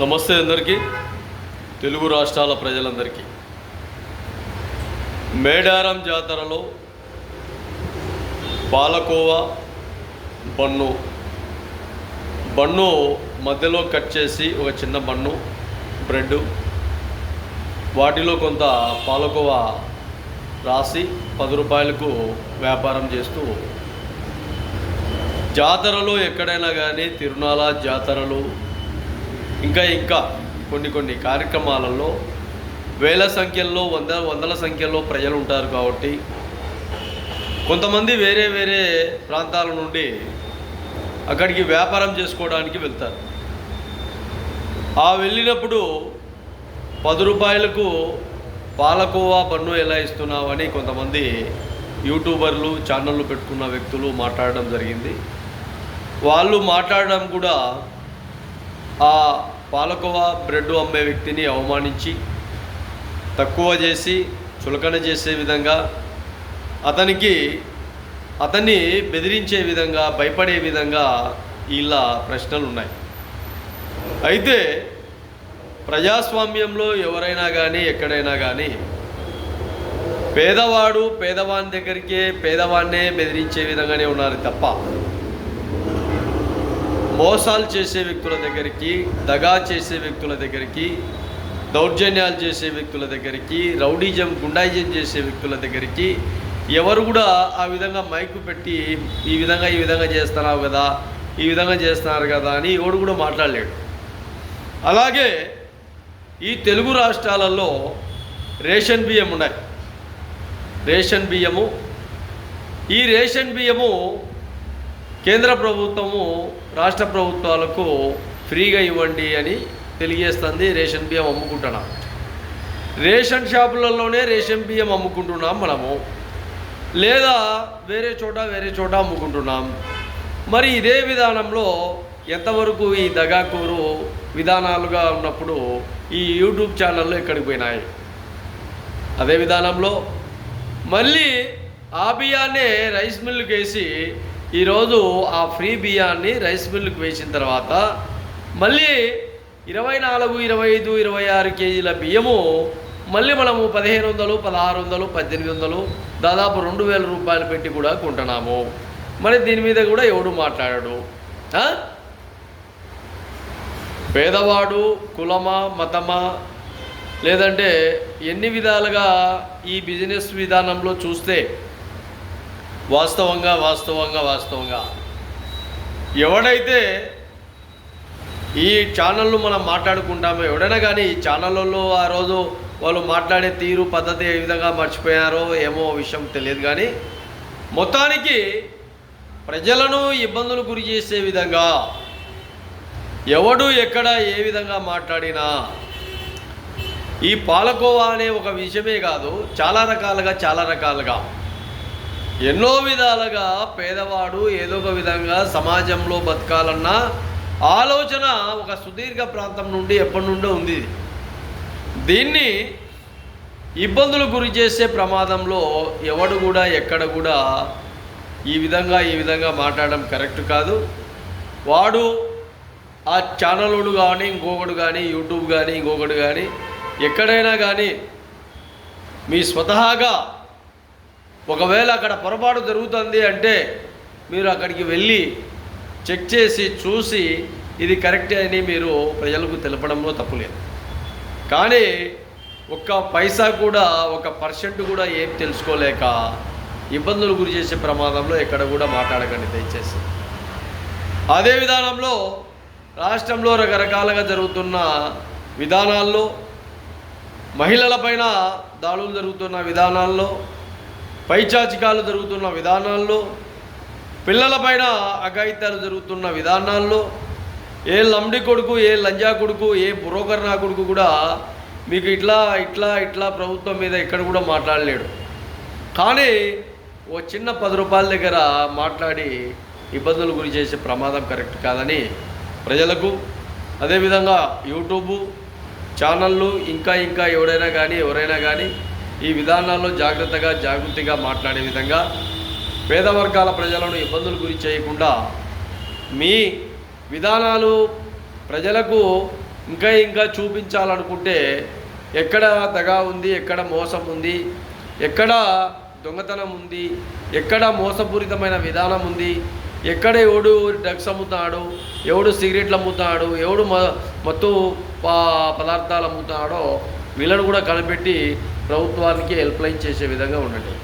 నమస్తే అందరికీ తెలుగు రాష్ట్రాల ప్రజలందరికీ. మేడారం జాతరలో పాలకోవా బన్ను. బన్ను మధ్యలో కట్ చేసి ఒక చిన్న బన్ను బ్రెడ్. వాటిలో కొంత పాలకోవా రాసి పది రూపాయలకు వ్యాపారం చేస్తూ జాతరలో ఎక్కడైనా కానీ తిరునాళ జాతరలు ఇంకా ఇంకా కొన్ని కొన్ని కార్యక్రమాలలో వేల సంఖ్యల్లో వంద వందల సంఖ్యలో ప్రజలు ఉంటారు కాబట్టి కొంతమంది వేరే వేరే ప్రాంతాల నుండి అక్కడికి వ్యాపారం చేసుకోవడానికి వెళ్తారు. ఆ వెళ్ళినప్పుడు పది రూపాయలకు పాలకోవా పన్ను ఎలా ఇస్తున్నావని కొంతమంది యూట్యూబర్లు ఛానళ్ళు పెట్టుకున్న వ్యక్తులు మాట్లాడడం జరిగింది. వాళ్ళు మాట్లాడడం కూడా ఆ పాలకోవా బ్రెడ్ అమ్మే వ్యక్తిని అవమానించి తక్కువ చేసి చులకన చేసే విధంగా అతనికి అతన్ని బెదిరించే విధంగా భయపడే విధంగా ఇలా ప్రశ్నలు ఉన్నాయి అయితే ప్రజాస్వామ్యంలో ఎవరైనా కానీ ఎక్కడైనా కానీ పేదవాడు పేదవాని దగ్గరికే పేదవాన్నే బెదిరించే విధంగానే ఉన్నారు తప్ప మోసాలు చేసే వ్యక్తుల దగ్గరికి దగా చేసే వ్యక్తుల దగ్గరికి దౌర్జన్యాలు చేసే వ్యక్తుల దగ్గరికి రౌడీజం గుండాయిజం చేసే వ్యక్తుల దగ్గరికి ఎవరు కూడా ఆ విధంగా మైకు పెట్టి ఈ విధంగా ఈ విధంగా చేస్తున్నావు కదా ఈ విధంగా చేస్తున్నారు కదా అని ఎవడు కూడా మాట్లాడలేడు. అలాగే ఈ తెలుగు రాష్ట్రాలలో రేషన్ బియ్యం ఉన్నాయి. రేషన్ బియ్యము ఈ రేషన్ బియ్యము కేంద్ర ప్రభుత్వము రాష్ట్ర ప్రభుత్వాలకు ఫ్రీగా ఇవ్వండి అని తెలియజేస్తుంది రేషన్ బియ్యం అమ్ముకుంటున్నాం. రేషన్ షాపులలోనే రేషన్ బియ్యం అమ్ముకుంటున్నాం మనము. లేదా వేరే చోట వేరే చోట అమ్ముకుంటున్నాం. మరి ఇదే విధానంలో ఎంతవరకు ఈ దగాకూరు విధానాలుగా ఉన్నప్పుడు ఈ యూట్యూబ్ ఛానళ్ళు ఎక్కడికి పోయినాయి? అదే విధానంలో. మళ్ళీ ఆ బియ్యాన్నే రైస్ మిల్లుకేసి ఈరోజు ఆ ఫ్రీ బియ్యాన్ని రైస్ మిల్లుకు వేసిన తర్వాత మళ్ళీ ఇరవై నాలుగు ఇరవై ఐదు ఇరవై ఆరు కేజీల బియ్యము మళ్ళీ మనము పదిహేను వందలు పదహారు వందలు పద్దెనిమిది వందలు దాదాపు రెండు వేల రూపాయలు పెట్టి కూడా కొంటున్నాము. మరి దీని మీద కూడా ఎవడు మాట్లాడాడు? పేదవాడు కులమా మతమా? లేదంటే ఎన్ని విధాలుగా ఈ బిజినెస్ విధానంలో చూస్తే వాస్తవంగా వాస్తవంగా వాస్తవంగా. ఎవడైతే ఈ ఛానళ్ళు మనం మాట్లాడుకుంటామో ఎవడైనా కానీ ఈ ఛానళ్ళలో ఆ రోజు వాళ్ళు మాట్లాడే తీరు పద్ధతి ఏ విధంగా మర్చిపోయారో ఏమో విషయం తెలియదు కానీ మొత్తానికి ప్రజలను ఇబ్బందులు గురి చేసే విధంగా ఎవడు ఎక్కడ ఏ విధంగా మాట్లాడినా ఈ పాలకోవా అనే ఒక విషయమే కాదు చాలా రకాలుగా చాలా రకాలుగా. ఎన్నో విధాలుగా పేదవాడు ఏదో ఒక విధంగా సమాజంలో బతకాలన్న ఆలోచన ఒక సుదీర్ఘ ప్రాంతం నుండి ఎప్పటి నుండో ఉంది. దీన్ని ఇబ్బందులు గురి చేసే ప్రమాదంలో ఎవడు కూడా ఎక్కడ కూడా ఈ విధంగా ఈ విధంగా మాట్లాడడం కరెక్ట్ కాదు. వాడు ఆ ఛానలుడు కానీ ఇంకొకడు కానీ యూట్యూబ్ కానీ ఇంకొకడు కానీ ఎక్కడైనా కానీ మీ స్వతహాగా ఒకవేళ అక్కడ పొరపాటు జరుగుతుంది అంటే మీరు అక్కడికి వెళ్ళి చెక్ చేసి చూసి ఇది కరెక్టే అని మీరు ప్రజలకు తెలపడంలో తప్పులేదు కానీ ఒక్క పైసా కూడా ఒక పర్సెంట్ కూడా ఏం తెలుసుకోలేక ఇబ్బందులు గురి చేసే ప్రమాదంలో ఎక్కడ కూడా మాట్లాడకండి దయచేసి. అదే విధానంలో రాష్ట్రంలో రకరకాలుగా జరుగుతున్న విధానాల్లో మహిళలపైన దాడులు జరుగుతున్న విధానాల్లో పైచాచికాలు జరుగుతున్న విధానాల్లో పిల్లలపైన అఘాయిత్యాలు జరుగుతున్న విధానాల్లో ఏ లంబడి కొడుకు ఏ లంజా కొడుకు ఏ బురోకర్నా కొడుకు కూడా మీకు ఇట్లా ఇట్లా ఇట్లా ప్రభుత్వం మీద ఎక్కడ కూడా మాట్లాడలేడు. కానీ ఓ చిన్న పది రూపాయల దగ్గర మాట్లాడి ఇబ్బందులు గురి చేసే ప్రమాదం కరెక్ట్ కాదని ప్రజలకు అదేవిధంగా యూట్యూబు ఛానళ్ళు ఇంకా ఇంకా ఎవడైనా కానీ ఎవరైనా కానీ ఈ విధానాల్లో జాగ్రత్తగా జాగృతిగా మాట్లాడే విధంగా పేద వర్గాల ప్రజలను ఇబ్బందులు గురి చేయకుండా మీ విధానాలు ప్రజలకు ఇంకా ఇంకా చూపించాలనుకుంటే ఎక్కడ దగా ఉంది ఎక్కడ మోసం ఉంది ఎక్కడ దొంగతనం ఉంది ఎక్కడ మోసపూరితమైన విధానం ఉంది ఎక్కడ ఎవడు డ్రగ్స్ అమ్ముతాడు ఎవడు సిగరెట్లు అమ్ముతాడు ఎవడు మ మత్తు పదార్థాలు అమ్ముతాడో వీళ్ళను కూడా కనిపెట్టి ప్రభుత్వానికి హెల్ప్లైన్ చేసే విధంగా ఉండండి.